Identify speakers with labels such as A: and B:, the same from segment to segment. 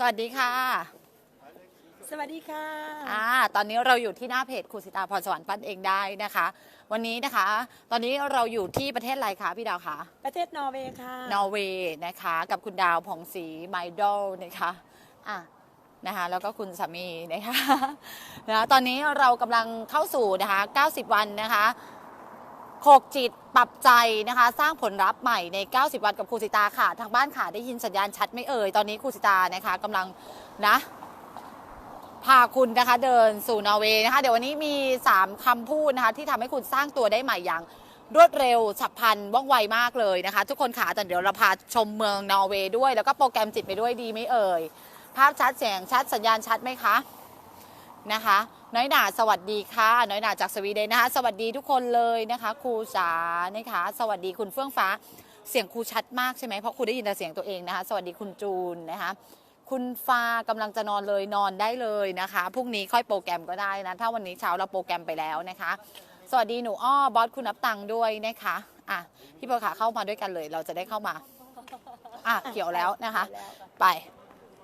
A: สวัสดีค่ะ
B: สวัสดีค่ะ
A: อ่าตอนนี้เราอยู่ที่หน้าเพจครูสิตาพรสวรรค์ปั้นเองได้นะคะ วันนี้นะคะ ตอนนี้เราอยู่ที่ประเทศอะไรคะพี่ดาวคะ
B: ประเทศนอร์เวย์ค่ะ
A: นอร์เวย์นะคะ กับคุณดาวผ่องศรีไมดอลนะคะอะนะคะแล้วก็คุณสามีนะคะนะตอนนี้เรากำลังเข้าสู่นะคะ 90 วันนะคะ โขกจิตปรับใจนะคะ สร้างผลลัพธ์ใหม่ใน 90 วันกับครูสิตาค่ะ ทางบ้านค่ะได้ยินสัญญาณชัดไม่เอ่ย ตอนนี้ครูสิตานะคะกำลังนะพาคุณนะคะเดินสู่นอร์เวย์นะคะ เดี๋ยววันนี้มี 3คำพูดนะคะ ที่ทำให้คุณสร้างตัวได้ใหม่อย่างรวดเร็วฉับพลันว่องไวมากเลยนะคะ ทุกคนค่ะแต่เดี๋ยวเราพาชมเมืองนอร์เวย์ด้วย แล้วก็โปรแกรมจิตไปด้วยดีไหมเอ่ย ภาพชัดเสียงชัดสัญญาณชัดไหมคะ นะคะ น้อยหนาสวัสดีค่ะ น้อยหนาจากสวีเดนนะคะ สวัสดีทุกคนเลยนะคะครูสานะคะ สวัสดีคุณเฟื่องฟ้า เสียงครูชัดมากใช่ไหมเพราะครูได้ยินแต่เสียงตัวเองนะคะ สวัสดีคุณจูนนะคะคุณฟ้ากำลังจะนอนเลยนอนได้เลยนะคะพรุ่งนี้ค่อยโปรแกรมก็ได้นะ ถ้าวันนี้เช้าเราโปรแกรมไปแล้วนะคะ สวัสดีหนูอ้อบอสคุณนับตังค์ด้วยนะคะอะพี่ประขาเข้ามาด้วยกันเลย เราจะได้เข้ามาอะเขียวแล้วนะคะ ไป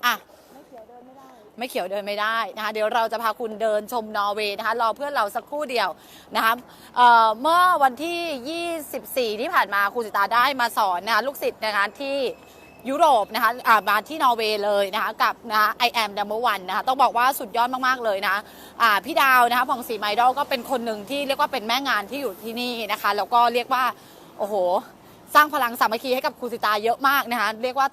A: อะไม่เขียวเดินไม่ได้ ไม่เขียวเดินไม่ได้นะคะเดี๋ยวเราจะพาคุณเดินชมนอร์เวย์นะคะรอเพื่อนเราสักครู่เดียวนะคะเเมื่อวันที่ 24 ที่ผ่านมาครูสิตาได้มาสอนนะคะลูกศิษย์นะคะที่ยุโรปนะคะมาที่นอร์เวย์เลยนะคะกับนะ I am number one นะคะต้องบอกว่าสุดยอดมาก ๆ เลยนะอ่าพี่ดาวนะคะผ่องศรีไมดอลก็เป็นคนหนึ่งที่เรียกว่าเป็นแม่งานที่อยู่ที่นี่นะคะ แล้วก็เรียกว่า โอ้โห สร้างพลังสามัคคีให้กับครูสิตาเยอะมากนะคะเรียกว่า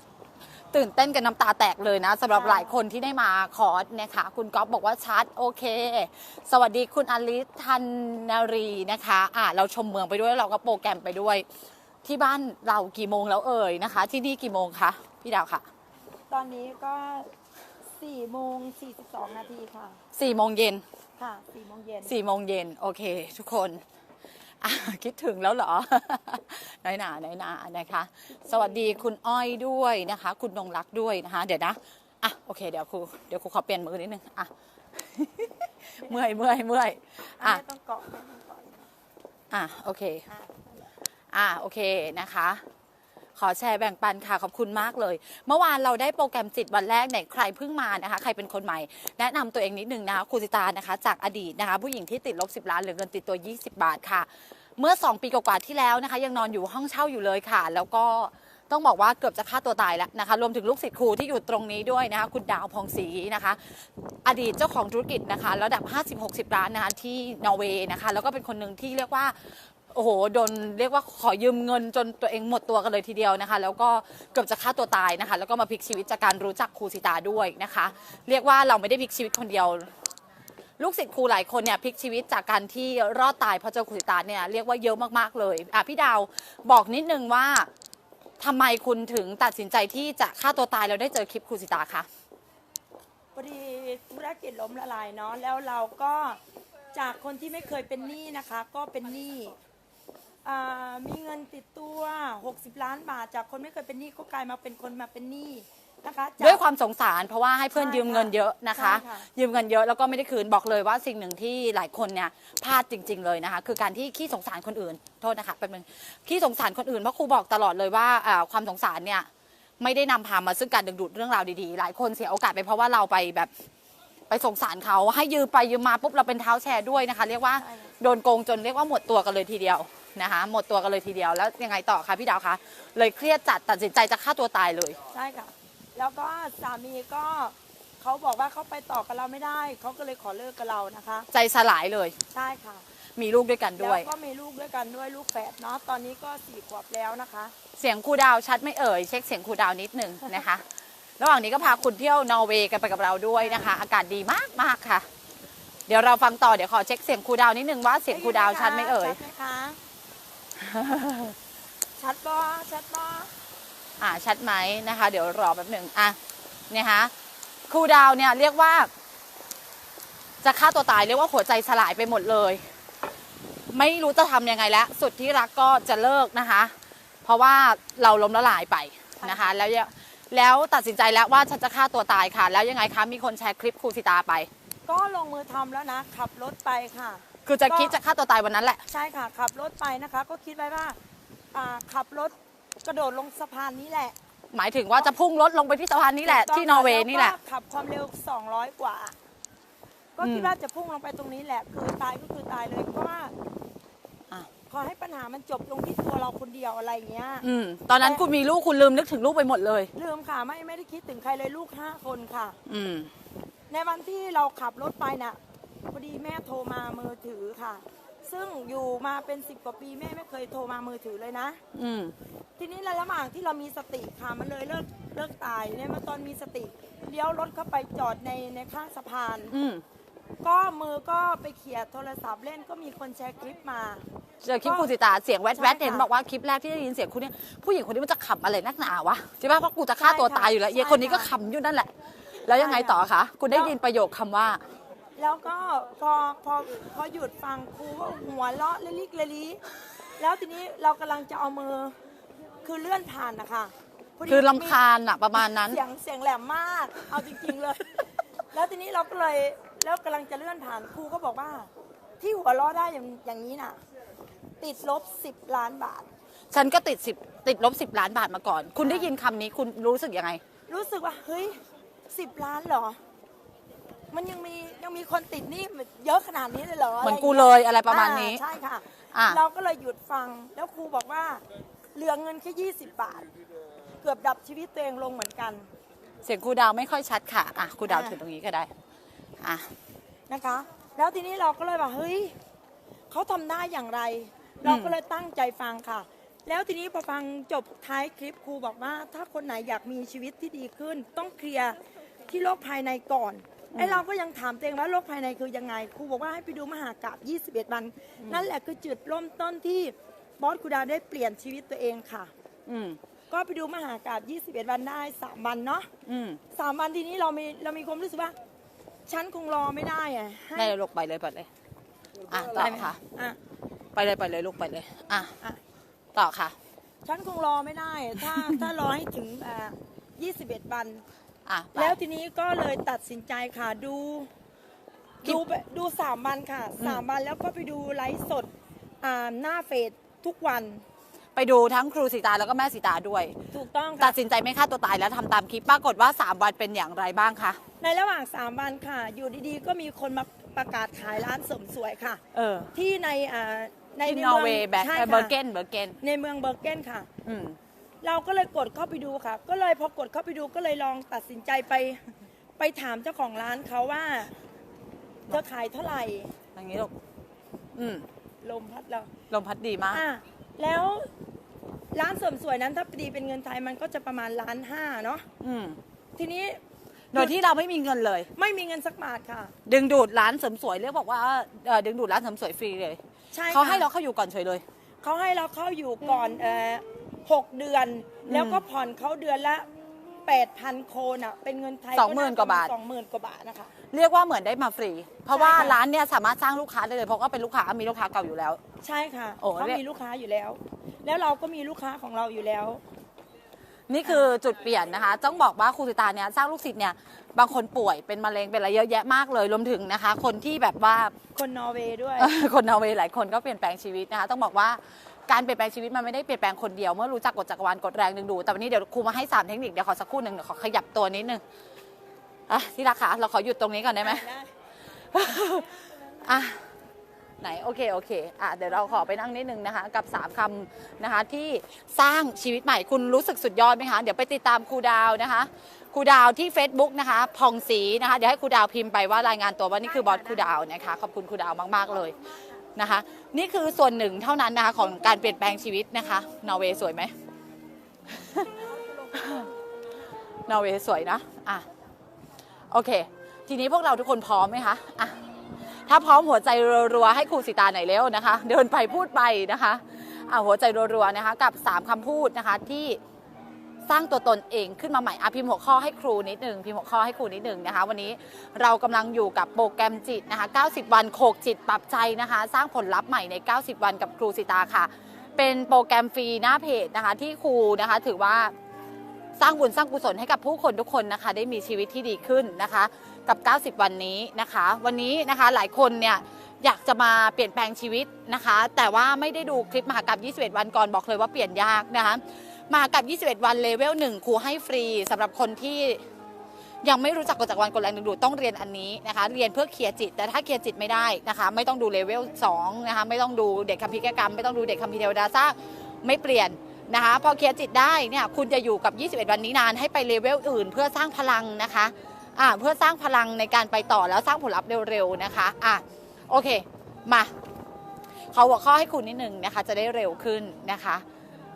A: ตื่นเต้นกันน้ำตาแตกเลยนะสำหรับหลายคนที่ได้มาคอร์สนะคะคุณก๊อฟบอกว่าชัดโอเค สวัสดีคุณอลิสทันนารีนะคะอ่าเราชมเมืองไปด้วยเราก็โปรแกรมไปด้วย ที่บ้านเรากี่โมงแล้วเอ่ยนะคะ ที่นี่กี่โมงคะพี่ดาวค่ะ
B: ตอนนี้ก็4โมง42นาทีค่ะ
A: สี่โมงเย็น
B: ค่ะ4โมงเย็น
A: สี่โมงเย็นโอเค ทุกคนอะ คิดถึงแล้วเหรอ น้อยหนาน้อยหนานะคะ สวัสดีคุณอ้อยด้วยนะคะ คุณนงรักด้วยนะคะ เดี๋ยวนะ อะ โอเค เดี๋ยวครู เดี๋ยวครูขอเปลี่ยนมือนิดนึง อะ เมื่อยเมื่อยเมื่อยอะ
B: ไม่ต้องเกาะไม่ต้องเกาะ
A: อะ โอเค
B: อะ
A: อ่าโอเคนะคะ ขอแชร์แบ่งปันค่ะขอบคุณมากเลย เมื่อวานเราได้โปรแกรมจิตวันแรกไหนใครเพิ่งมานะคะ ใครเป็นคนใหม่ แนะนำตัวเองนิดนึงนะคะครูสิตานะคะ จากอดีตนะคะ ผู้หญิงที่ติดลบ 10 ล้านเหลือเงินติดตัว 20 บาทค่ะ เมื่อ 2 ปีกว่าที่แล้วนะคะ ยังนอนอยู่ห้องเช่าอยู่เลยค่ะ แล้วก็ต้องบอกว่าเกือบจะฆ่าตัวตายแล้วนะคะ รวมถึงลูกศิษย์ครูที่อยู่ตรงนี้ด้วยนะคะ คุณดาวพองศรีนะคะ อดีตเจ้าของธุรกิจนะคะ ระดับ 50-60 ล้านนะคะที่นอร์เวย์นะคะ แล้วก็เป็นคนหนึ่งที่เรียกว่า โอ้โหโดนเรียกว่าขอยืมเงินจนตัวเองหมดตัวกันเลยทีเดียวนะคะ แล้วก็เกือบจะฆ่าตัวตายนะคะ แล้วก็มาพลิกชีวิตจากการรู้จักครูสิตาด้วยนะคะ เรียกว่าเราไม่ได้พลิกชีวิตคนเดียว ลูกศิษย์ครูหลายคนเนี่ยพลิกชีวิตจากการที่รอดตายเพราะเจอครูสิตาเนี่ยเรียกว่าเยอะมากๆเลยอะพี่ดาวบอกนิดนึงว่าทำไมคุณถึงตัดสินใจที่จะฆ่าตัวตายแล้วได้เจอคลิปครูสิตาคะ
B: พอดีธุรกิจล้มละลายเนาะแล้วเราก็จากคนที่ไม่เคยเป็นหนี้นะคะ ก็เป็นหนี้ มีเงินติดตัว 60 ล้านบาท จากคนไม่เคยเป็นหนี้ก็กลายมาเป็นคนมาเป็นหนี้นะคะจาก
A: ด้วยความสงสารเพราะว่าให้เพื่อน
B: ใช่
A: ยืมเงินเยอะนะคะ
B: ใช่ค่ะ
A: ยืมเงินเยอะแล้วก็ไม่ได้คืนบอกเลยว่าสิ่งหนึ่งที่หลายคนเนี่ยพลาดจริง ๆ เลยนะคะ คือการที่ขี้สงสารคนอื่นโทษนะคะแป๊บนึงขี้สงสารคนอื่นเพราะครูบอกตลอดเลยว่าอ่าความสงสารเนี่ยไม่ได้นำพามาซึ่งการดึงดูดเรื่องราวดีๆ หลายคนเสียโอกาสไปเพราะว่าเราไปแบบไปสงสารเขาให้ยืมไปยืมมาปุ๊บเราเป็นเท้าแชร์ด้วยนะคะ เรียกว่า
B: ใช่ค่ะ
A: โดนโกงจนเรียกว่าหมดตัวกันเลยทีเดียว นะคะ หมดตัวกันเลยทีเดียวแล้วยังไงต่อคะพี่ดาวคะเลยเครียดจัดตัดสินใจจะฆ่าตัวตายเลย
B: ใช่ค่ะ แล้วก็สามีก็เขาบอกว่าเขาไปต่อกับเราไม่ได้เขาก็เลยขอเลิกกับเรานะคะ
A: ใจสลายเลย
B: ใช่ค่ะ
A: มีลูกด้วยกันด้วย
B: แล้วก็มีลูกด้วยกันด้วยลูกแฝดเนาะตอนนี้ก็สี่ขวบแล้วนะคะ
A: เสียงครูดาวชัดไม่เอ่ยเช็คเสียงครูดาวนิดหนึ่งนะคะ ระหว่างนี้ก็พาคุณเที่ยวนอร์เวย์กันไปกับเราด้วยนะคะ อากาศดีมากมากๆค่ะ เดี๋ยวเราฟังต่อเดี๋ยวขอเช็คเสียงครูดาวนิดนึงว่าเสียงครูดาวชัดไหม่เอ่ย
B: ชัดไหมคะ ชัดปะชัดปะ
A: อ่าชัดไหมนะคะ เดี๋ยวรอแป๊บหนึ่งอะเนี่ยฮะครูดาวเนี่ยเรียกว่า จะฆ่าตัวตายเรียกว่าหัวใจสลายไปหมดเลย ไม่รู้จะทำยังไงแล้ว สุดที่รักก็จะเลิกนะคะ เพราะว่าเราล้มละลายไปนะคะ แล้วยังแล้วตัดสินใจแล้วว่าฉันจะฆ่าตัวตายค่ะ แล้วยังไงคะมีคนแชร์คลิปครูสิตาไป
B: ก็ลงมือทำแล้วนะ ขับรถไปค่ะ
A: คือจะ
B: ก็
A: คิดจะฆ่าตัวตายวันนั้นแหละ
B: ใช่ค่ะ ขับรถไปนะคะ ก็คิดไว้ว่าอ่าขับรถกระโดดลงสะพานนี้แหละ
A: หมายถึงว่าจะพุ่งรถลงไปที่สะพานนี้แหละ
B: ถูกต้อง
A: ที่นอร์เวย์
B: ค่ะ
A: นี่แหละ
B: ก็ขับความเร็ว 200 กว่า ก็คิด
A: อืม
B: ว่าจะพุ่งลงไปตรงนี้แหละ คือตายก็คือตายเลยเพราะว่า
A: อะ
B: ขอให้ปัญหามันจบลงที่ตัวเราคนเดียวอะไรอย่างเงี้ย
A: อืมตอนนั้นคุณมีลูกคุณลืมนึกถึงลูกไปหมดเลย
B: ลืมค่ะไม่ไม่ได้คิดถึงใครเลยลูกห้าคนค่ะ
A: อืม
B: ในวันที่เราขับรถไปน่ะ พอดีแม่โทรมามือถือค่ะ ซึ่งอยู่มาเป็นสิบกว่าปีแม่ไม่เคยโทรมามือถือเลยนะ
A: อืม
B: ทีนี้ระหว่างที่เรามีสติค่ะมันเลยเลิกเลิกตายเนี่ยมาตอนมีสติเลี้ยวรถเข้าไปจอดในในข้างสะพาน
A: อืม
B: ก็มือก็ไปเขี่ยโทรศัพท์เล่นก็มีคนแชร์คลิปมา
A: เจอคลิปคุณสิตาเสียงแวด
B: ใช่
A: แวด
B: ค่ะ
A: เห็นบอกว่าคลิปแรกที่ได้ยินเสียงคุณเนี่ยผู้หญิงคนนี้มันจะขำอะไรนักหนาวะใช่ป่ะเพราะกูจะฆ่าตัว
B: ใช่ค่ะ
A: ตายอยู่แล้ว
B: ใช่
A: เยคนนี้ก็
B: ค่ะ
A: ขำอยู่นั่นแหละ แล้วยังไง
B: ใช่ค่ะ
A: ต่อคะคุณได้ยินประโยคคำว่า
B: แล้วก็พอพอพอหยุดฟังครูก็หัวเราะเลลิกเลลิแล้วทีนี้เรากำลังจะเอามือคือเลื่อนผ่านนะคะพดี
A: คือลำคาญอะประมาณนั้น
B: เสียงเสียงแหลมมาก เอาจริงๆเลย แล้วทีนี้เราก็เลยแล้วกำลังจะเลื่อนผ่านครูก็บอกว่า ที่หัวเราะได้อย่างอย่างนี้น่ะ ติดลบสิบล้านบาท
A: ฉันก็ติดสิบติดลบสิบล้านบาทมาก่อน คุณได้ยินคำนี้คุณรู้สึกยังไง
B: รู้สึกว่าเฮ้ยสิบล้านเหรอ มันยังมียังมีคนติดหนี่เยอะขนาดนี้เลยเหรอ
A: เหมือน
B: ไร
A: กู
B: ย่าง
A: เล
B: งี้
A: ยอะไรประมาณนี้
B: อ่ใช่ค่ะ
A: อะ
B: เราก็เลยหยุดฟังแล้วครูบอกว่าเหลือเงินแค่ยี่สิบบาท เกือบดับชีวิตตัวเองลงเหมือนกัน
A: เสียงครูดาวไม่ค่อยชัดค่ะอะครูดาว
B: อะ
A: ถือตรงนี้ก็ได้อะ
B: นะคะ แล้วทีนี้เราก็เลยว่าเฮ้ยเขาทำได้อย่างไร เราก็เลยตั้งใจฟังค่ะ แล้วทีนี้พอฟังจบท้ายคลิปครูบอกว่า ถ้าคนไหนอยากมีชีวิตที่ดีขึ้น ต้องเคลียร์ที่โลกภายในก่อน ไอ้เราก็ยังถามตัวเองว่าโลกภายในคือยังไงครูบอกว่าให้ไปดูมหากาบ21 วัน นั่นแหละคือจุดเริ่มต้นที่บอสครูดาวได้เปลี่ยนชีวิตตัวเองค่ะ
A: อืม
B: ก็ไปดูมหากาบ21 วันได้ 3 วันเนาะ
A: อืม
B: สามวันทีนี้เรามีเรามีความรู้สึกว่า ฉันคงรอไม่ได้อะให้
A: ได้เลยลูกไปเลยไปเลย อะต่อ
B: ได้ไหม
A: ค่ะ
B: อะ
A: ไปเลยไปเลยลูกไปเลย อะ
B: อะ
A: ต่อค่ะ
B: ฉันคงรอไม่ได้ ถ้า ถ้ารอให้ถึงอ่า21 วัน
A: อะไป
B: แล้วทีนี้ก็เลยตัดสินใจค่ะดู
A: คลิป
B: ดูไปดูสามวันค่ะ
A: อืม
B: สามวันแล้วก็ไปดูไลฟ์สดอ่าหน้าเฟซทุกวัน
A: ไปดูทั้งครูสีตาแล้วก็แม่สีตาด้วย
B: ถูกต้อง
A: ตั
B: ค่ะ
A: ดสินใจไม่ฆ่าตัวตายแล้วทำตามคลิปปรากฏว่า 3 วันเป็นอย่างไรบ้างคะ
B: ในระหว่างสามวันค่ะ อยู่ดีๆ ก็มีคนมาประกาศขายร้านเสริมสวยค่ะ
A: เออ
B: ที่ในอ่าใน
A: ที่
B: ใน
A: นอร์
B: เมื
A: เว
B: อง
A: ย์แบ
B: ใช่
A: เบอ
B: ค่ะ
A: ร์เกนเบอร์เกน
B: ในเมืองเบอร์เกนค่ะ
A: อืม
B: เราก็เลยกดเข้าไปดูค่ะ ก็เลยพอกดเข้าไปดูก็เลยลองตัดสินใจไปไปถามเจ้าของร้านเขาว่าเธอขายเท่าไหร่
A: อย่างนี้ลูกอืม
B: ลมพัดเรา
A: ลมพัดดีมาก
B: อะแล้วร้านเสริมสวยนั้นถ้าพอดีเป็นเงินไทยมันก็จะประมาณล้านห้าเนาะ
A: อืม
B: ทีนี้
A: โดยที่เราไม่มีเงินเลย
B: ไม่มีเงินสักบาทค่ะ
A: ดึงดูดร้านเสริมสวยเรียกบอกว่าเอ่อดึงดูดร้านเสริมสวยฟรีเลย
B: ใช่
A: เขาให้
B: ค่ะ
A: เราเข้าอยู่ก่อนเฉยเลย
B: เขาให้เราเข้าอยู่ก่อนเอ่อ หกเดือน แล้วก็ผ่อนเขาเดือนละแปดพันโคนอะเป็นเงินไทย
A: สองหมื่นกว่าบาท
B: สองหมื่นกว่าบาทนะคะ
A: เรียกว่าเหมือนได้มาฟรี เพราะว่า
B: ใช่ค่ะ
A: ร้านเนี่ยสามารถสร้างลูกค้าได้เลย เพราะว่าเป็นลูกค้ามีลูกค้าเก่าอยู่แล้ว
B: ใช่ค่ะ
A: โอ้
B: เขา
A: เรียก
B: มีลูกค้าอยู่แล้ว แล้วเราก็มีลูกค้าของเราอยู่แล้ว
A: นี่คือจุดเปลี่ยนนะคะ ต้องบอกว่าครูสิตาเนี่ยสร้างลูกศิษย์เนี่ยบางคนป่วยเป็นมะเร็งเป็นอะไรเยอะแยะมากเลยรวมถึงนะคะ คนที่แบบว่า
B: คนนอร์เวย์ด้วย
A: เอ่อคนนอร์เวย์หลายคนก็เปลี่ยนแปลงชีวิตนะคะ ต้องบอกว่า การเปลี่ยนแปลงชีวิตมันไม่ได้เปลี่ยนแปลงคนเดียวเมื่อรู้จักกฎจักรวาลกฎแรงดึงดูดแต่วันนี้เดี๋ยวครูมาให้สามเทคนิคเดี๋ยวขอสักครู่หนึ่งเดี๋ยวขอขยับตัวนิดนึงอะที่รักคะเราขอหยุดตรงนี้ก่อนได้ไหมอะไหน โอเค โอเค อะ เดี๋ยวเราขอไปนั่งนิดนึงนะคะ กับ 3คำนะคะ ที่สร้างชีวิตใหม่คุณรู้สึกสุดยอดไหมคะ เดี๋ยวไปติดตามครูดาวนะคะครูดาวที่ Facebook นะคะพองศรีนะคะ เดี๋ยวให้ครูดาวพิมพ์ไปว่ารายงานตัวว่านี่คือบอสครูดาวนะคะ ขอบคุณครูดาวมาก ๆ เลย นะคะ นี่คือส่วนหนึ่งเท่านั้นนะคะของการเปลี่ยนแปลงชีวิตนะคะ นอร์เวย์สวยไหม นอร์เวย์สวยนะ อะ โอเค ทีนี้พวกเราทุกคนพร้อมไหมคะ อะ ถ้าพร้อมหัวใจรัวๆให้ครูสิตาหน่อยเร็วนะคะ เดินไปพูดไปนะคะ อ่าหัวใจรัวๆนะคะ กับ 3คำพูดนะคะที่ สร้างตัวตนเองขึ้นมาใหม่อะพิมพ์หัวข้อให้ครูนิดหนึ่งพิมพ์หัวข้อให้ครูนิดหนึ่งนะคะ วันนี้เรากำลังอยู่กับโปรแกรมจิตนะคะ 90 วันโขกจิตปรับใจนะคะ สร้างผลลัพธ์ใหม่ใน 90 วันกับครูสิตาค่ะ เป็นโปรแกรมฟรีหน้าเพจนะคะ ที่ครูนะคะ ถือว่าสร้างบุญสร้างกุศลให้กับผู้คนทุกคนนะคะ ได้มีชีวิตที่ดีขึ้นนะคะ กับ 90 วันนี้นะคะ วันนี้นะคะหลายคนเนี่ยอยากจะมาเปลี่ยนแปลงชีวิตนะคะ แต่ว่าไม่ได้ดูคลิปมหากรรม 21 วันก่อนบอกเลยว่าเปลี่ยนยากนะคะ มากับ 21 วันเลเวล1ครูให้ฟรีสำหรับคนที่ยังไม่รู้จักกฎจักรวาลกฎแรงดึงดูดต้องเรียนอันนี้นะคะเรียนเพื่อเคลียร์จิต แต่ถ้าเคลียร์จิตไม่ได้นะคะ ไม่ต้องดูเลเวล2นะคะไม่ต้องดูเด็กคัมภีร์แกกรรม ไม่ต้องดูเด็กคัมภีร์เทวดาซ่าไม่เปลี่ยนนะคะพอเคลียร์จิตได้เนี่ยคุณจะอยู่กับ 21 วันนี้นานให้ไปเลเวลอื่น เพื่อสร้างพลังนะคะอ่าเพื่อสร้างพลังในการไปต่อแล้วสร้างผลลัพธ์เร็วๆนะคะอะโอเคมาเขาหัวข้อให้คุณนิดนึงนะคะจะได้เร็วขึ้นนะคะ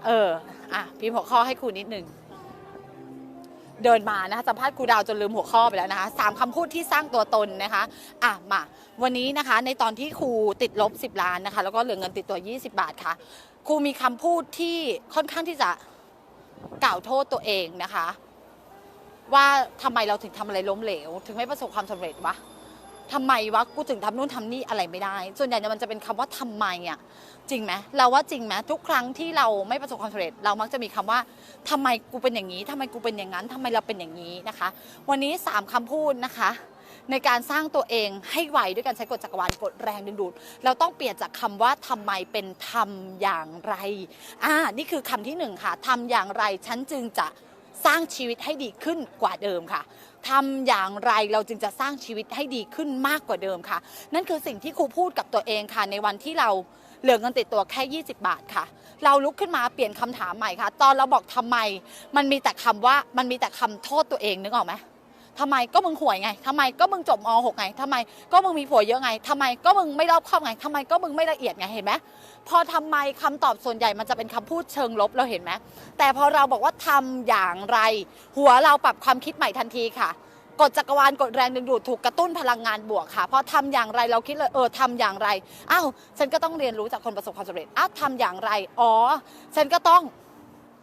A: เออ อะพิมพ์หัวข้อให้ครูนิดหนึ่งเดินมานะคะสัมภาษณ์ครูดาวจนลืมหัวข้อไปแล้วนะคะสามคำพูดที่สร้างตัวตนนะคะอะมาวันนี้นะคะในตอนที่ครูติดลบ 10 ล้านนะคะ แล้วก็เหลือเงินติดตัว 20 บาทค่ะครูมีคำพูดที่ค่อนข้างที่จะกล่าวโทษตัวเองนะคะ ว่าทำไมเราถึงทำอะไรล้มเหลว ถึงไม่ประสบความสำเร็จวะ ทำไมวะกูถึงทำนู่นทำนี่อะไรไม่ได้ ส่วนใหญ่เนี่ยมันจะเป็นคำว่าทำไมอะจริงไหมเราว่าจริงไหมทุกครั้งที่เราไม่ประสบความสำเร็จ เรามักจะมีคำว่าทำไมกูเป็นอย่างนี้ทำไมกูเป็นอย่างนั้นทำไมเราเป็นอย่างนี้นะคะ วันนี้3คำพูดนะคะ ในการสร้างตัวเองให้ไวด้วยการใช้กฎจักรวาลกฎแรงดึงดูด เราต้องเปลี่ยนจากคำว่าทำไมเป็นทำอย่างไรอ่านี่คือคำที่หนึ่งค่ะทำอย่างไรฉันจึงจะ สร้างชีวิตให้ดีขึ้นกว่าเดิมค่ะ ทำอย่างไรเราจึงจะสร้างชีวิตให้ดีขึ้นมากกว่าเดิมค่ะ นั่นคือสิ่งที่ครูพูดกับตัวเองค่ะ ในวันที่เราเหลือเงินติดตัวแค่ 20 บาทค่ะ เราลุกขึ้นมาเปลี่ยนคำถามใหม่ค่ะ ตอนเราบอกทำไม มันมีแต่คำว่ามันมีแต่คำโทษตัวเองนึกออกไหมทำไมก็มึงห่วยไงทำไมก็มึงจบม .6 ไงทำไมก็มึงมีผัวเยอะไงทำไมก็มึงไม่รอบคอบไงทำไมก็มึงไม่ละเอียดไง เห็นไหม พอทำไมคำตอบส่วนใหญ่มันจะเป็นคำพูดเชิงลบเราเห็นไหมแต่พอเราบอกว่าทำอย่างไร หัวเราปรับความคิดใหม่ทันทีค่ะกฎจักรวาลกฎแรงดึงดูดถูกกระตุ้นพลังงานบวกค่ะพอทำอย่างไรเราคิดเลยเออทำอย่างไรอ้าวฉันก็ต้องเรียนรู้จากคนประสบความสำเร็จอ้าวทำอย่างไรอ๋อฉันก็ต้อง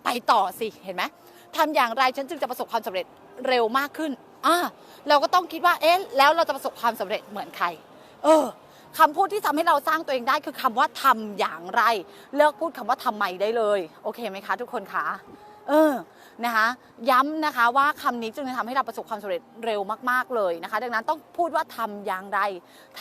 A: ไปต่อสิเห็นไหมทำอย่างไรฉันจึงจะประสบความสำเร็จเร็วมากขึ้นอ่าเราก็ต้องคิดว่าเอ๊ะแล้วเราจะประสบความสำเร็จเหมือนใคร เออ คำพูดที่ทำให้เราสร้างตัวเองได้คือคำว่าทำอย่างไร เลิกพูดคำว่าทำไมได้เลย โอเคไหมคะ ทุกคนคะเออ นะคะ ย้ำนะคะว่าคำนี้จึงจะทำให้เราประสบความสำเร็จเร็วมาก ๆ เลยนะคะ ดังนั้นต้องพูดว่าทำอย่างไร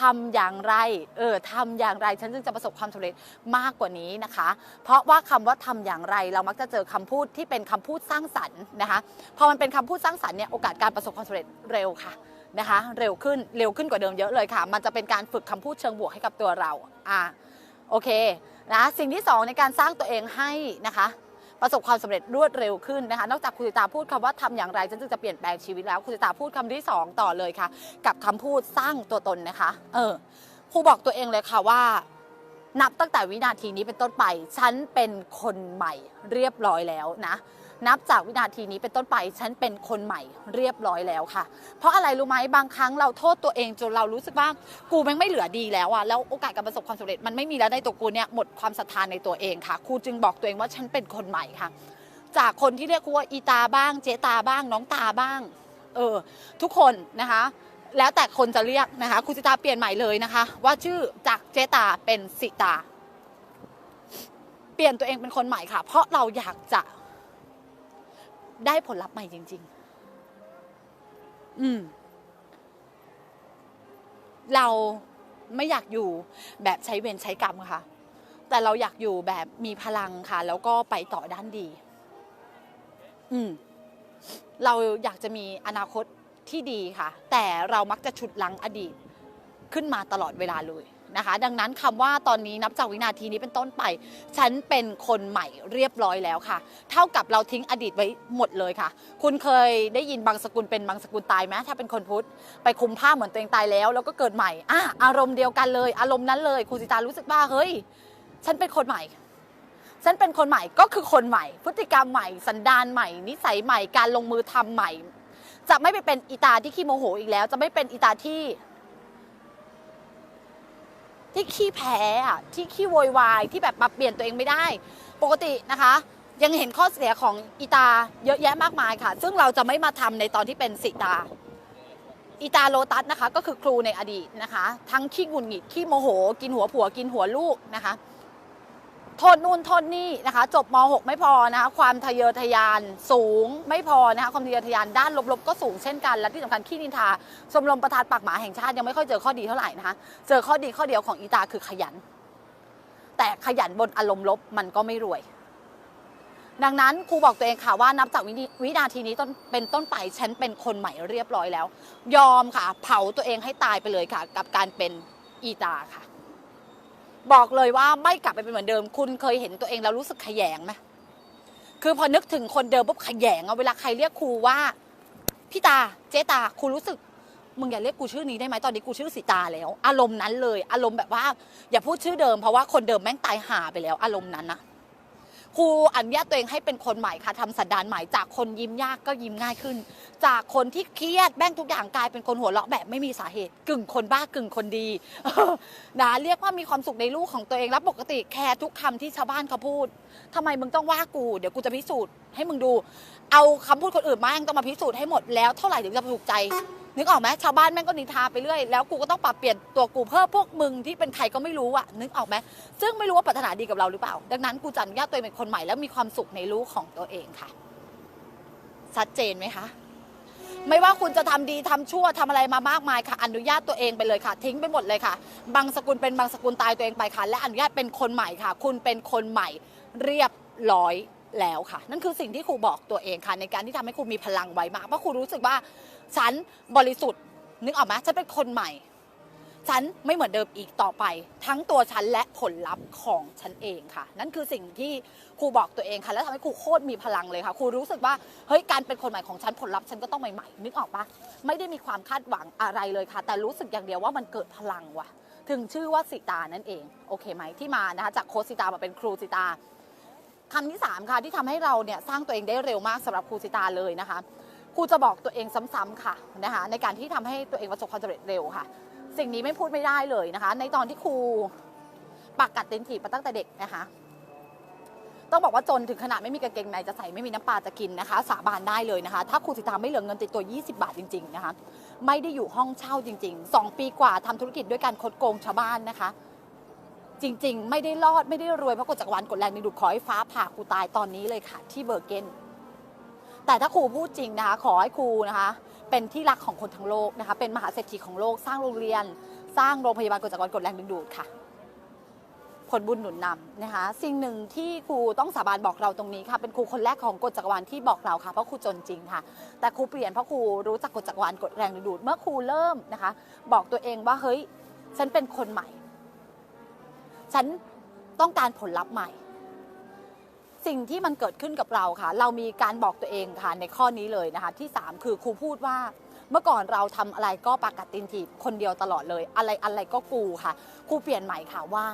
A: ทำอย่างไร เออทำอย่างไร ฉันจึงจะประสบความสำเร็จมากกว่านี้นะคะ เพราะว่าคำว่าทำอย่างไร เรามักจะเจอคำพูดที่เป็นคำพูดสร้างสรรค์นะคะ พอมันเป็นคำพูดสร้างสรรค์เนี่ย โอกาสการประสบความสำเร็จเร็วค่ะ นะคะ เร็วขึ้นเร็วขึ้นกว่าเดิมเยอะเลยค่ะ มันจะเป็นการฝึกคำพูดเชิงบวกให้กับตัวเราอ่าโอเคนะสิ่งที่สองในการสร้างตัวเองให้นะคะ ประสบความสำเร็จรวดเร็วขึ้นนะคะ นอกจากคุณสิตาพูดคำว่าทำอย่างไรฉันจึงจะเปลี่ยนแปลงชีวิตแล้วคุณสิตาพูดคำที่สองต่อเลยค่ะ กับคำพูดสร้างตัวตนนะคะ เออครูบอกตัวเองเลยค่ะว่านับตั้งแต่วินาทีนี้เป็นต้นไป ฉันเป็นคนใหม่เรียบร้อยแล้วนะ นับจากวินาทีนี้เป็นต้นไปฉันเป็นคนใหม่เรียบร้อยแล้วค่ะ เพราะอะไรรู้ไหมบางครั้งเราโทษตัวเองจนเรารู้สึกว่ากูแม่งไม่เหลือดีแล้วอะแล้วโอกาสการประสบความสำเร็จมันไม่มีแล้วในตัวกูเนี่ยหมดความศรัทธาในตัวเองค่ะครูจึงบอกตัวเองว่าฉันเป็นคนใหม่ค่ะ จากคนที่เรียกครูว่าอีตาบ้าง เจตาบ้าง น้องตาบ้าง เออ ทุกคนนะคะแล้วแต่คนจะเรียกนะคะครูสิตาเปลี่ยนใหม่เลยนะคะ ว่าชื่อจากเจตาเป็นสิตา เปลี่ยนตัวเองเป็นคนใหม่ค่ะ เพราะเราอยากจะ ได้ผลลัพธ์ใหม่จริง ๆ อืม เราไม่อยากอยู่แบบใช้เวรใช้กรรมค่ะ แต่เราอยากอยู่แบบมีพลังค่ะ แล้วก็ไปต่อด้านดี อืม เราอยากจะมีอนาคตที่ดีค่ะ แต่เรามักจะฉุดลังอดีตขึ้นมาตลอดเวลาเลย นะคะ ดังนั้นคำว่าตอนนี้นับจากวินาทีนี้เป็นต้นไป ฉันเป็นคนใหม่เรียบร้อยแล้วค่ะ เท่ากับเราทิ้งอดีตไว้หมดเลยค่ะ คุณเคยได้ยินบางสกุลเป็นบางสกุลตายไหมถ้าเป็นคนพุทธไปคุมผ้าเหมือนตัวเองตายแล้ว แล้วก็เกิดใหม่อะอารมณ์เดียวกันเลย อารมณ์นั้นเลยครูสิตารู้สึกว่าเฮ้ย ฉันเป็นคนใหม่ฉันเป็นคนใหม่ก็คือคนใหม่ พฤติกรรมใหม่ สันดานใหม่ นิสัยใหม่การลงมือทำใหม่ จะไม่ไปเป็นอีตาที่ขี้โมโหอีกแล้ว จะไม่เป็นอีตาที่ ที่ขี้แพ้อะที่ขี้โวยวายที่แบบมาเปลี่ยนตัวเองไม่ได้ ปกตินะคะ ยังเห็นข้อเสียของอีตาเยอะแยะมากมายค่ะ ซึ่งเราจะไม่มาทำในตอนที่เป็นสิตาอีตาโลตัสนะคะ ก็คือครูในอดีตนะคะ ทั้งขี้หงุดหงิดขี้โมโห กินหัวผัวกินหัวลูกนะคะ โทษนู่นโทษนี่นะคะ จบม .6 ไม่พอนะคะความทะเยอทะยานสูงไม่พอนะคะความทะเยอทะยานด้านลบๆก็สูงเช่นกัน และที่สำคัญขี้นินทาชมรมประธานปากหมาแห่งชาติยังไม่ค่อยเจอข้อดีเท่าไหร่นะคะเจอข้อดีข้อเดียวของอีตาคือขยัน แต่ขยันบนอารมณ์ลบมันก็ไม่รวย ดังนั้นครูบอกตัวเองค่ะว่านับจากววินาทีนี้ต้นเป็นต้นไปฉันเป็นคนใหม่เรียบร้อยแล้ว ยอมค่ะ เผาตัวเองให้ตายไปเลยค่ะ กับการเป็นอีตาค่ะ บอกเลยว่าไม่กลับไปเป็นเหมือนเดิม คุณเคยเห็นตัวเองแล้วรู้สึกขยงไหมคือพอนึกถึงคนเดิมปุ๊บขยงเอาเวลาใครเรียกครูว่าพี่ตาเจ๊ตาครูรู้สึกมึงอย่าเรียกกูชื่อนี้ได้ไหมตอนนี้กูชื่อสีตาแล้ว อารมณ์นั้นเลย อารมณ์แบบว่า อย่าพูดชื่อเดิมเพราะว่าคนเดิมแม่งตายหาไปแล้ว อารมณ์นั้นนะ ครูอนุญาตตัวเองให้เป็นคนใหม่ค่ะทำสันดานใหม่จากคนยิ้มยากก็ยิ้มง่ายขึ้น จากคนที่เครียดแม่งทุกอย่างกลายเป็นคนหัวเราะแบบไม่มีสาเหตุ กึ่งคนบ้ากึ่งคนดีนะเรียกว่ามีความสุขในลูกของตัวเองแล้วปกติแคร์ทุกคำที่ชาวบ้านเขาพูดทำไมมึงต้องว่ากู เดี๋ยวกูจะพิสูจน์ให้มึงดู เอาคำพูดคนอื่นมางต้องมาพิสูจน์ให้หมดแล้วเท่าไหร่ถึงจะถูกใจ นึกออกไหมชาวบ้านแม่งก็นินทาไปเรื่อยแล้วกูก็ต้องปรับเปลี่ยนตัวกูเพิ่มพวกมึงที่เป็นใครก็ไม่รู้อะนึกออกไหมซึ่งไม่รู้ว่าปรารถนาดีกับเราหรือเปล่า ดังนั้นกูจะอนุญาตตัวเองเป็นคนใหม่แล้วมีความสุขในลูกของตัวเองค่ะชัดเจนไหมคะไม่ว่าคุณจะทำดีทำชั่วทำอะไรมามากมายค่ะ อนุญาตตัวเองไปเลยค่ะ ทิ้งไปหมดเลยค่ะ บางสกุลเป็นบางสกุลตายตัวเองไปค่ะ และอนุญาตเป็นคนใหม่ค่ะ คุณเป็นคนใหม่เรียบร้อย แล้วค่ะ นั่นคือสิ่งที่ครูบอกตัวเองค่ะ ในการที่ทำให้ครูมีพลังไว้มากเพราะครูรู้สึกว่าฉันบริสุทธิ์นึกออกไหมฉันเป็นคนใหม่ ฉันไม่เหมือนเดิมอีกต่อไป ทั้งตัวฉันและผลลัพธ์ของฉันเองค่ะ นั่นคือสิ่งที่ครูบอกตัวเองค่ะ แล้วทำให้ครูโคตรมีพลังเลยค่ะครูรู้สึกว่าเฮ้ยการเป็นคนใหม่ของฉันผลลัพธ์ฉันก็ต้องใหม่ๆนึกออกปะไม่ได้มีความคาดหวังอะไรเลยค่ะ แต่รู้สึกอย่างเดียวว่ามันเกิดพลังว่ะ ถึงชื่อว่าสิตานั่นเองโอเคไหมที่มานะคะจากโค้ชสิตามาเป็นครูสิตา คำที่สามค่ะที่ทำให้เราเนี่ยสร้างตัวเองได้เร็วมากสำหรับครูสิตาเลยนะคะครูจะบอกตัวเองซ้ำๆค่ะนะคะในการที่ทำให้ตัวเองประสบความสำเร็จเร็วค่ะ สิ่งนี้ไม่พูดไม่ได้เลยนะคะ ในตอนที่ครูปักกัดเต็นถีบมาตั้งแต่เด็กนะคะต้องบอกว่าจนถึงขนาดไม่มีกางเกงในจะใส่ไม่มีน้ำปลาจะกินนะคะ สาบานได้เลยนะคะ ถ้าครูสิตาไม่เหลือเงินติดตัว 20 บาทจริง ๆนะคะ ไม่ได้อยู่ห้องเช่าจริง ๆ 2 ปีกว่าทำธุรกิจด้วยการคดโกงชาวบ้านนะคะ จริง ๆ ไม่ได้รอดไม่ได้รวยเพราะกฎจักรวาลกดแรงดึงดูดขอให้ฟ้าผ่าครูตายตอนนี้เลยค่ะ ที่เบอร์เกนแต่ถ้าครูพูดจริงนะคะ ขอให้ครูนะคะ เป็นที่รักของคนทั้งโลกนะคะ เป็นมหาเศรษฐีของโลก สร้างโรงเรียน สร้างโรงพยาบาลกฎจักรวาลกดแรงดึงดูดค่ะ ผลบุญหนุนนำนะคะ สิ่งหนึ่งที่ครูต้องสาบานบอกเราตรงนี้ค่ะ เป็นครูคนแรกของกฎจักรวาลที่บอกเราค่ะ เพราะครูจนจริงค่ะ แต่ครูเปลี่ยนเพราะครูรู้จักกฎจักรวาลกดแรงดึงดูด เมื่อครูเริ่มนะคะ บอกตัวเองว่าเฮ้ยฉันเป็นคนใหม่ ฉันต้องการผลลัพธ์ใหม่ สิ่งที่มันเกิดขึ้นกับเราค่ะ เรามีการบอกตัวเองค่ะในข้อนี้เลยนะคะ ที่ 3 คือครูพูดว่าเมื่อก่อนเราทำอะไรก็ปากกัดตินถีบคนเดียวตลอดเลย อะไรอะไรก็กูค่ะครูเปลี่ยนใหม่ค่ะว่า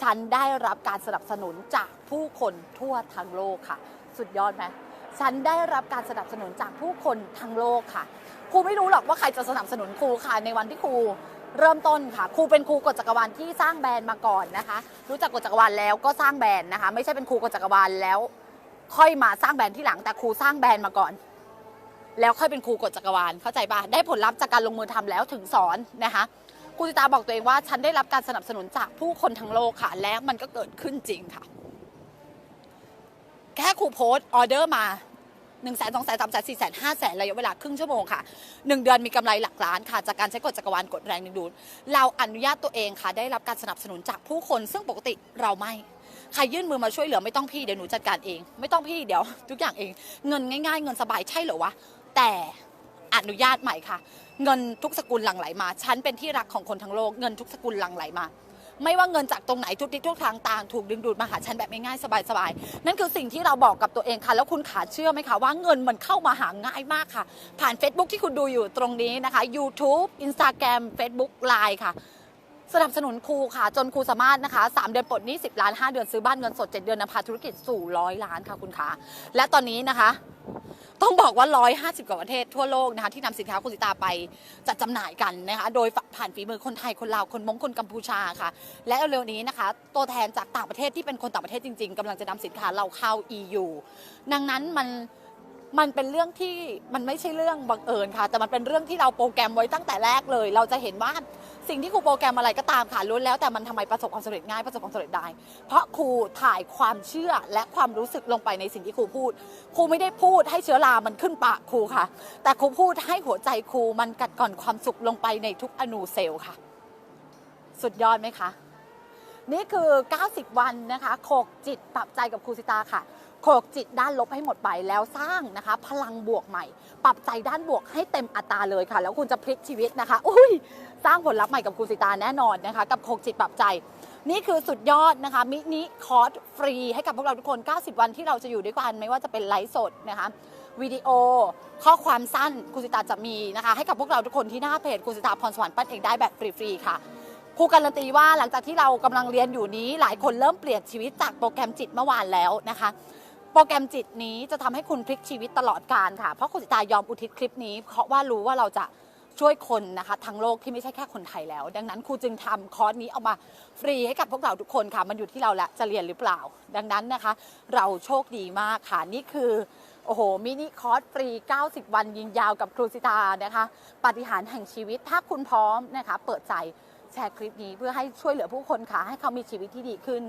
A: ฉันได้รับการสนับสนุนจากผู้คนทั่วทั้งโลกค่ะ สุดยอดไหมฉันได้รับการสนับสนุนจากผู้คนทั้งโลกค่ะครูไม่รู้หรอกว่าใครจะสนับสนุนครูค่ะในวันที่ครู เริ่มต้นค่ะครูเป็นครูกฎจักรวาลที่สร้างแบรนด์มาก่อนนะคะ รู้จักกฎจักรวาลแล้วก็สร้างแบรนด์นะคะ ไม่ใช่เป็นครูกฎจักรวาลแล้ว ค่อยมาสร้างแบรนด์ที่หลังแต่ครูสร้างแบรนด์มาก่อน แล้วค่อยเป็นครูกฎจักรวาลเข้าใจปะได้ผลลัพธ์จากการลงมือทำแล้วถึงสอนนะคะครูจิตาบอกตัวเองว่าฉันได้รับการสนับสนุนจากผู้คนทั้งโลกค่ะ และมันก็เกิดขึ้นจริงค่ะ แค่ครูโพสต์ออเดอร์มา 1นึ่งแสนสองแสนสามแสนสี่แสนห้าแสนระยะเวลาครึ่งชั่วโมงค่ะหนึ่งเดือนมีกำไรหลักล้านค่ะ จากการใช้กฎจักรวาลกดแรงดึงดูดเราอนุญาตตัวเองค่ะได้รับการสนับสนุนจากผู้คน ซึ่งปกติเราไม่ใครยื่นมือมาช่วยเหลือไม่ต้องพี่เดี๋ยวหนูจัดการเอง ไม่ต้องพี่เดี๋ยว ทุกอย่างเอง เงินง่ายๆ เงินสบายใช่เหรอวะแต่อนุญาตใหม่ค่ะ เงินทุกสกุลหลั่งไหลมาฉันเป็นที่รักของคนทั้งโลกเงินทุกสกุลหลั่งไหลมา ไม่ว่าเงินจากตรงไหนทุกทิศทุกทางต่างถูกดึงดูดมาหาฉันแบบง่ายๆสบายๆนั่นคือสิ่งที่เราบอกกับตัวเองค่ะ แล้วคุณขาเชื่อไหมคะว่าเงินมันเข้ามาหาง่ายมากค่ะ ผ่าน Facebook ที่คุณดูอยู่ตรงนี้นะคะ YouTube Instagram Facebook Line ค่ะสนับสนุนครูค่ะ จนครูสามารถนะคะ 3 เดือนปลดหนี้ 10 ล้าน 5 เดือนซื้อบ้านเงินสด 7 เดือนนำพาธุรกิจสู่ร้อยล้านค่ะคุณคะและตอนนี้นะคะ ต้องบอกว่า 150 กว่าประเทศทั่วโลกนะคะที่นำสินค้าคุณสิตาไปจัดจำหน่ายกันนะคะโดยผ่านฝีมือคนไทยคนลาวคนมงคนกัมพูชาค่ะ และเร็วๆนี้นะคะ ตัวแทนจากต่างประเทศที่เป็นคนต่างประเทศจริง ๆกำลังจะนำสินค้าเราเข้า EU ดังนั้นมัน มันเป็นเรื่องที่มันไม่ใช่เรื่องบังเอิญค่ะ แต่มันเป็นเรื่องที่เราโปรแกรมไว้ตั้งแต่แรกเลย เราจะเห็นว่าสิ่งที่ครูโปรแกรมอะไรก็ตามค่ะล้วนแล้วแต่มันทำไมประสบความสำเร็จง่ายประสบความสำเร็จได้ เพราะครูถ่ายความเชื่อและความรู้สึกลงไปในสิ่งที่ครูพูด ครูไม่ได้พูดให้เชื้อรามันขึ้นปากครูค่ะ แต่ครูพูดให้หัวใจครูมันกัดก่อนความสุขลงไปในทุกอนูเซลล์ค่ะ สุดยอดไหมคะนี่คือ 90 วันนะคะโขกจิตปรับใจกับครูสิตาค่ะ โขกจิตด้านลบให้หมดไปแล้วสร้างนะคะ พลังบวกใหม่ ปรับใจด้านบวกให้เต็มอัตราเลยค่ะ แล้วคุณจะพลิกชีวิตนะคะ อุ้ยสร้างผลลัพธ์ใหม่กับครูสิตาแน่นอนนะคะ กับโขกจิตปรับใจ นี่คือสุดยอดนะคะ มินิคอร์สฟรีให้กับพวกเราทุกคน 90 วันที่เราจะอยู่ด้วยกันไม่ว่าจะเป็นไลฟ์สดนะคะวิดีโอ ข้อความสั้นครูสิตาจะมีนะคะ ให้กับพวกเราทุกคนที่หน้าเพจครูสิตาพรสวรรค์ปั้นเองได้แบบฟรีๆค่ะครูการันตีว่าหลังจากที่เรากำลังเรียนอยู่นี้ หลายคนเริ่มเปลี่ยนชีวิตจากโปรแกรมจิตเมื่อวานแล้วนะคะ โปรแกรมจิตนี้จะทำให้คุณพลิกชีวิตตลอดการค่ะ เพราะคุณสิตายอมอุทิศคลิปนี้ เพราะว่ารู้ว่าเราจะช่วยคนนะคะทั้งโลกที่ไม่ใช่แค่คนไทยแล้ว ดังนั้นครูจึงทำคอร์สนี้เอามาฟรีให้กับพวกเราทุกคนค่ะ มันอยู่ที่เราและจะเรียนหรือเปล่า ดังนั้นนะคะ เราโชคดีมากค่ะนี่คือ โอ้โห มินิคอร์สฟรี 90 วันยิงยาวกับครูสิตานะคะปาฏิหารย์แห่งชีวิตถ้าคุณพร้อมนะคะ เปิดใจแชร์คลิปนี้เพื่อให้ช่วยเหลือผู้คนค่ะ ให้เขามีชีวิตที่ดีขึ้น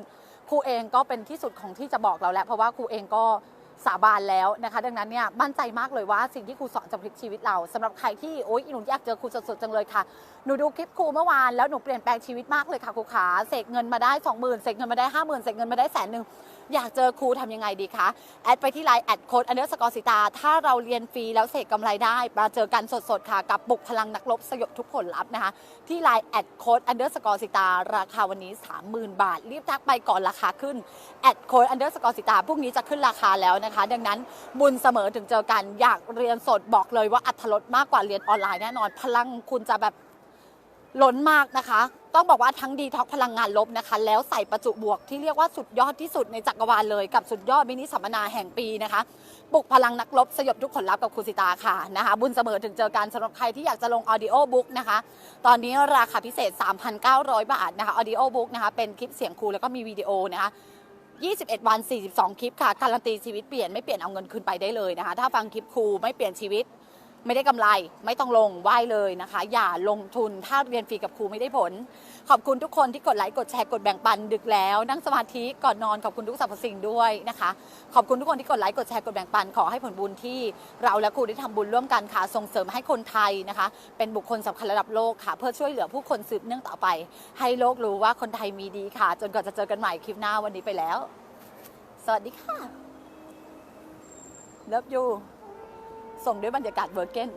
A: ครูเองก็เป็นที่สุดของที่จะบอกเราแล้ว เพราะว่าครูเองก็สาบานแล้วนะคะ ดังนั้นเนี่ยมั่นใจมากเลยว่าสิ่งที่ครูสอนจะพลิกชีวิตเราสำหรับใครที่โอ๊ยหนูอยากเจอครูสดๆจังเลยค่ะ หนูดูคลิปครูเมื่อวานแล้วหนูเปลี่ยนแปลงชีวิตมากเลยค่ะครูขาเสกเงินมาได้ 20,000เสกเงินมาได้ 50,000เสกเงินมาได้แสนหนึ่ง อยากเจอครูทำยังไงดีคะ แอดไปที่ไลน์แอดโค้ดอันเดอร์สกอร์สิตา ถ้าเราเรียนฟรีแล้วเสกกำไรได้ มาเจอกันสดๆ ค่ะ กับปลุกพลังนักรบสยบทุกผลลัพธ์นะคะ ที่ไลน์แอดโค้ดอันเดอร์สกอร์สิตา ราคาวันนี้ 30,000 บาท รีบทักไปก่อนราคาขึ้นแอดโค้ดอันเดอร์สกอร์สิตาพรุ่งนี้จะขึ้นราคาแล้วนะคะ ดังนั้นบุญเสมอถึงเจอกัน อยากเรียนสดบอกเลยว่าอัตลดมากกว่าเรียนออนไลน์แน่นอน พลังคุณจะแบบล้นมากนะคะ ต้องบอกว่าทั้งดีท็อกพลังงานลบนะคะ แล้วใส่ประจุบวกที่เรียกว่าสุดยอดที่สุดในจักรวาลเลยกับสุดยอดมินิสัมมนาแห่งปีนะคะปลุกพลังนักลบสยบทุกผลลัพธ์กับครูสิตาค่ะนะคะบุญเสมอถึงเจอกันสำหรับใครที่อยากจะลงออดิโอบุ๊กนะคะ ตอนนี้ราคาพิเศษ 3,900 บาทนะคะออดิโอบุ๊กนะคะเป็นคลิปเสียงครูแล้วก็มีวิดีโอนะคะ21 วัน 42 คลิปค่ะ การันตีชีวิตเปลี่ยนไม่เปลี่ยนเอาเงินคืนไปได้เลยนะคะ ถ้าฟังคลิปครูไม่เปลี่ยนชีวิต ไม่ได้กำไรไม่ต้องลงไหว้เลยนะคะ อย่าลงทุนถ้าเรียนฟรีกับครูไม่ได้ผล ขอบคุณทุกคนที่กดไลค์กดแชร์กดแบ่งปันดึกแล้ว นั่งสมาธิก่อนนอนขอบคุณทุกสรรพสิ่งด้วยนะคะ ขอบคุณทุกคนที่กดไลค์กดแชร์กดแบ่งปันขอให้ผลบุญที่เราและครูได้ทำบุญร่วมกันค่ะส่งเสริมให้คนไทยนะคะ เป็นบุคคลสำคัญระดับโลกค่ะ เพื่อช่วยเหลือผู้คนสืบเนื่องต่อไป ให้โลกรู้ว่าคนไทยมีดีค่ะ จนกว่าจะเจอกันใหม่คลิปหน้าวันนี้ไปแล้ว สวัสดีค่ะเลิฟยู ส่งด้วยบรรยากาศเวอร์เกน